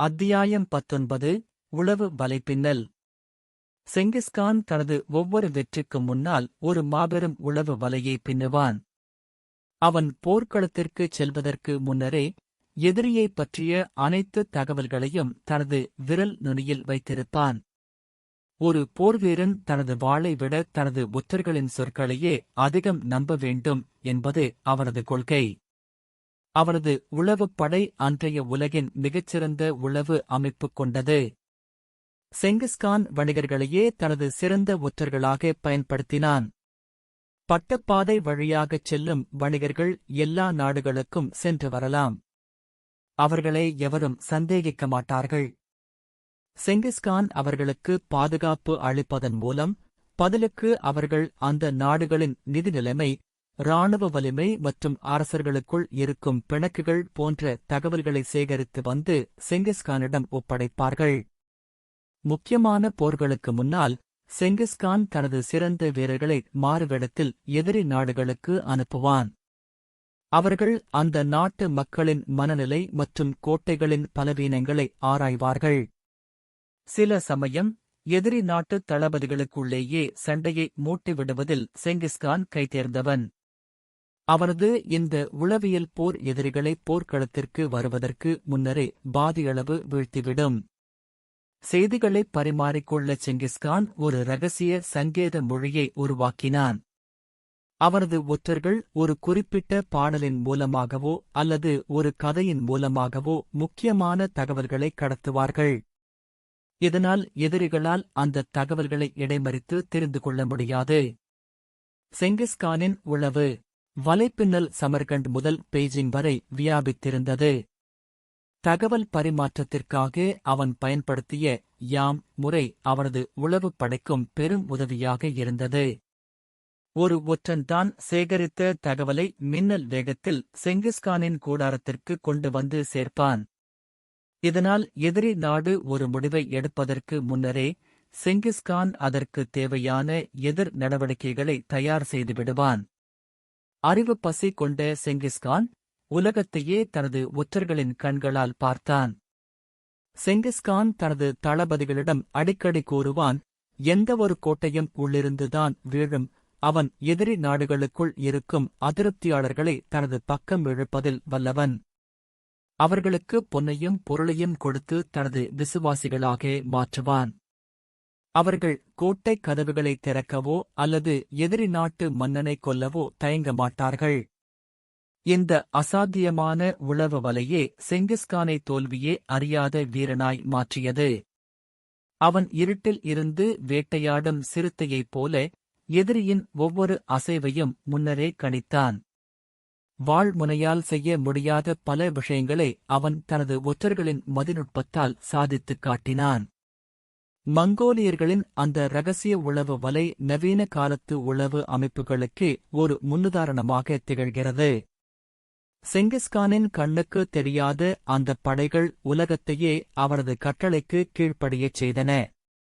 அத்தியாயம் பத்தொன்பது உளவு வலைப்பின்னல். செங்கிஸ்கான் தனது ஒவ்வொரு வெற்றிக்கு முன்னால் ஒரு மாபெரும் உளவு வலையை பின்னுவான். அவன் போர்க்களத்திற்குச் செல்வதற்கு முன்னரே எதிரியைப் பற்றிய அனைத்து தகவல்களையும் தனது விரல் நுனியில் வைத்திருப்பான். ஒரு போர்வீரன் தனது வாளை விட தனது புத்தர்களின் சொற்களையே அதிகம் நம்ப வேண்டும் என்பது அவனது கொள்கை. அவரது உளவுப் படை அன்றைய உலகின் மிகச்சிறந்த உளவு அமைப்பு கொண்டது. செங்கிஸ்கான் வணிகர்களையே தனது சிறந்த ஒற்றர்களாக பயன்படுத்தினான். பட்டப்பாதை வழியாகச் செல்லும் வணிகர்கள் எல்லா நாடுகளுக்கும் சென்று வரலாம். அவர்களை எவரும் சந்தேகிக்க மாட்டார்கள். செங்கிஸ்கான் அவர்களுக்கு பாதுகாப்பு அளிப்பதன் மூலம் பதிலுக்கு அவர்கள் அந்த நாடுகளின் நிதி நிலைமை இராணுவ வலிமை மற்றும் அரசர்களுக்குள் இருக்கும் பிணக்குகள் போன்ற தகவல்களை சேகரித்து வந்து செங்கிஸ்கானிடம் ஒப்படைப்பார்கள். முக்கியமான போர்களுக்கு முன்னால் செங்கிஸ்கான் தனது சிறந்த வீரர்களை மாறுவேடத்தில் எதிரி நாடுகளுக்கு அனுப்புவான். அவர்கள் அந்த நாட்டு மக்களின் மனநிலை மற்றும் கோட்டைகளின் பலவீனங்களை ஆராய்வார்கள். சில சமயம் எதிரி நாட்டு தளபதிகளுக்குள்ளேயே சண்டையை மூட்டிவிடுவதில் செங்கிஸ்கான் கைதேர்ந்தவன். அவரது இந்த உளவியல் போர் எதிரிகளை போர்க்களத்திற்கு வருவதற்கு முன்னரே பாதியளவு வீழ்த்திவிடும். செய்திகளை பரிமாறிக்கொள்ள செங்கிஸ்கான் ஒரு ரகசிய சங்கேத மொழியை உருவாக்கினான். அவரது ஒற்றர்கள் ஒரு குறிப்பிட்ட பாடலின் மூலமாகவோ அல்லது ஒரு கதையின் மூலமாகவோ முக்கியமான தகவல்களை கடத்துவார்கள். இதனால் எதிரிகளால் அந்த தகவல்களை இடைமறித்து தெரிந்து கொள்ள முடியாது. செங்கிஸ்கானின் உளவு. வலைப்பின்னல் சமர்கண்ட் முதல் பெய்ஜிங் வரை வியாபித்திருந்தது. தகவல் பரிமாற்றத்திற்காக அவன் பயன்படுத்திய யாம் முறை அவனது உளவுப் படைக்கும் பெரும் உதவியாக இருந்தது. ஒரு ஒற்றன்தான் சேகரித்த தகவலை மின்னல் வேகத்தில் செங்கிஸ்கானின் கூடாரத்திற்கு கொண்டு வந்து சேர்ப்பான். இதனால் எதிரி நாடு ஒரு முடிவை எடுப்பதற்கு முன்னரே செங்கிஸ்கான் அதற்கு தேவையான எதிர் நடவடிக்கைகளை தயார் செய்துவிடுவான் அறிவு பசி கொண்ட செங்கிஸ்கான் உலகத்தையே தனது ஒற்றர்களின் கண்களால் பார்த்தான். செங்கிஸ்கான் தனது தளபதிகளிடம் அடிக்கடி கூறுவான் எந்தவொரு கோட்டையும் உள்ளிருந்துதான் வீழும். அவன் எதிரி நாடுகளுக்குள் இருக்கும் அதிருப்தியாளர்களை தனது பக்கம் இழுப்பதில் வல்லவன். அவர்களுக்கு பொன்னையும் பொருளையும் கொடுத்து தனது விசுவாசிகளாக மாற்றுவான். அவர்கள் கோட்டை கதவுகளை திறக்கவோ அல்லது எதிரி நாட்டு மன்னனை கொல்லவோ தயங்க மாட்டார்கள் இந்த அசாத்தியமான உளவு வலையே செங்கிஸ்கானை தோல்வியே அறியாத வீரனாய் மாற்றியது. அவன் இருட்டில் இருந்து வேட்டையாடும் சிறுத்தையைப் போல எதிரியின் ஒவ்வொரு அசைவையும் முன்னரே கணித்தான். வாழ்முனையால் செய்ய முடியாத பல விஷயங்களை அவன் தனது ஒற்றர்களின் மதிநுட்பத்தால் சாதித்துக் காட்டினான். மங்கோலியர்களின் அந்த ரகசிய உளவு வலை நவீன காலத்து உளவு அமைப்புகளுக்கு ஒரு முன்னுதாரணமாக திகழ்கிறது. செங்கிஸ்கானின் கண்ணுக்கு தெரியாத அந்த படைகள் உலகத்தையே அவரது கட்டளைக்கு கீழ்ப்படியச் செய்தன.